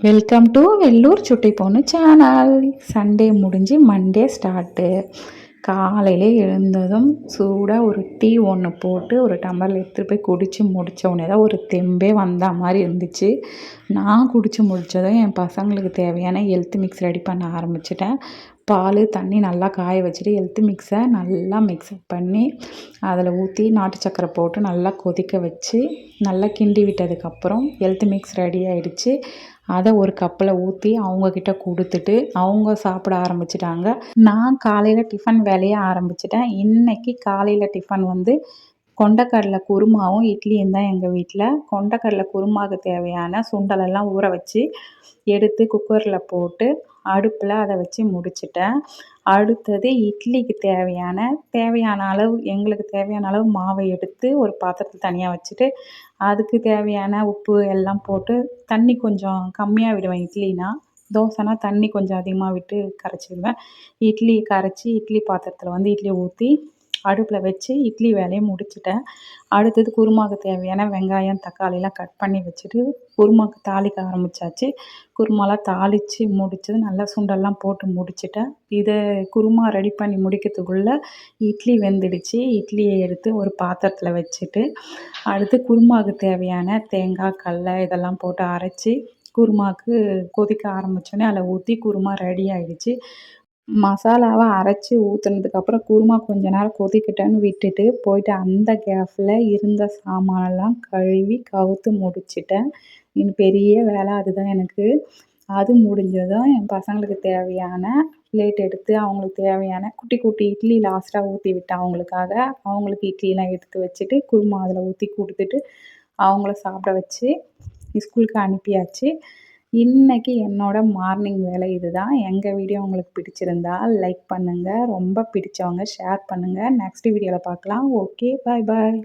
Welcome to Vellur சுட்டி பொண்ணு channel Sunday முடிஞ்சு மண்டே ஸ்டார்ட்டு காலையில் எழுந்ததும் சூடாக ஒரு டீ ஒன்று போட்டு ஒரு டம்ளரில் எடுத்துகிட்டு போய் குடித்து முடித்த உடனே தான் ஒரு தெம்பே வந்த மாதிரி இருந்துச்சு. நான் குடித்து முடித்ததும் என் பசங்களுக்கு தேவையான ஹெல்த் மிக்ஸ் ரெடி பண்ண ஆரம்பிச்சிட்டேன். பால் தண்ணி நல்லா காய வச்சுட்டு ஹெல்த் மிக்ஸை நல்லா மிக்ஸ்அப் பண்ணி அதில் ஊற்றி நாட்டு சக்கரை போட்டு நல்லா கொதிக்க வச்சு நல்லா கிண்டி விட்டதுக்கப்புறம் ஹெல்த் மிக்ஸ் ரெடி ஆகிடுச்சு அதை ஒரு கப்பில் ஊற்றி அவங்கக்கிட்ட கொடுத்துட்டு அவங்க சாப்பிட ஆரம்பிச்சிட்டாங்க. நான் காலையில் டிஃபன் வேலையை ஆரம்பிச்சிட்டேன். இன்றைக்கி காலையில் டிஃபன் வந்து கொண்டக்கடலை குருமாவும் இட்லியும் தான் எங்கள் வீட்டில் கொண்டக்கடலை குருமாவுக்கு தேவையான சுண்டலெல்லாம் ஊற வச்சு எடுத்து குக்கரில் போட்டு அடுப்பில் அதை வச்சு முடிச்சிட்டேன். அடுத்தது இட்லிக்கு தேவையான தேவையான அளவு எங்களுக்கு தேவையான அளவு மாவை எடுத்து ஒரு பாத்திரத்தில் தனியாக வச்சுட்டு அதுக்கு தேவையான உப்பு எல்லாம் போட்டு தண்ணி கொஞ்சம் கம்மியாக விடுவேன் இட்லினா. தோசைனா தண்ணி கொஞ்சம் அதிகமாக விட்டு கரைச்சிடுவேன் இட்லி கரைச்சி இட்லி பாத்திரத்தில் வந்து இட்லி ஊற்றி அடுப்பில் வச்சு இட்லி வேலையை முடிச்சிட்டேன். அடுத்தது குருமாவுக்கு தேவையான வெங்காயம் தக்காளிலாம் கட் பண்ணி வச்சுட்டு குருமாவுக்கு தாளிக்க ஆரம்பித்தாச்சு குருமாலாம் தாளித்து முடிச்சது நல்லா சுண்டெல்லாம் போட்டு முடிச்சிட்டேன். இதை குருமா ரெடி பண்ணி முடிக்கிறதுக்குள்ளே இட்லி வெந்துடுச்சு. இட்லியை எடுத்து ஒரு பாத்திரத்தில் வச்சுட்டு அடுத்து குருமாவுக்கு தேவையான தேங்காய் கடல இதெல்லாம் போட்டு அரைச்சி குருமாவுக்கு கொதிக்க ஆரம்பித்தோடனே அதில் ஊற்றி குருமா ரெடி ஆகிடுச்சு மசாலாவை அரைச்சி ஊற்றுனதுக்கப்புறம் குருமா கொஞ்ச நேரம் கொதிக்கட்டும்னு விட்டுட்டு போயிட்டு அந்த கேஃபில் இருந்த சாமானெல்லாம் கழுவி கவுத்து முடிச்சிட்டேன். இனி பெரிய வேலை அதுதான் எனக்கு. அது முடிஞ்சதும் என் பசங்களுக்கு தேவையான பிளேட் எடுத்து அவங்களுக்கு தேவையான குட்டி குட்டி இட்லி லாஸ்ட்டாக ஊற்றி விட்டேன் அவங்களுக்காக. அவங்களுக்கு இட்லிலாம் எடுத்து வச்சுட்டு குருமா அதில் ஊற்றி கொடுத்துட்டு அவங்கள சாப்பிட வச்சு ஸ்கூலுக்கு அனுப்பியாச்சு. இன்றைக்கி என்னோடய மார்னிங் வேலை இதுதான். எங்கள் வீடியோ உங்களுக்கு பிடிச்சிருந்தா லைக் பண்ணுங்கள் ரொம்ப பிடிச்சவங்க ஷேர் பண்ணுங்கள் நெக்ஸ்ட் வீடியோவில் பார்க்கலாம். ஓகே பாய் பாய்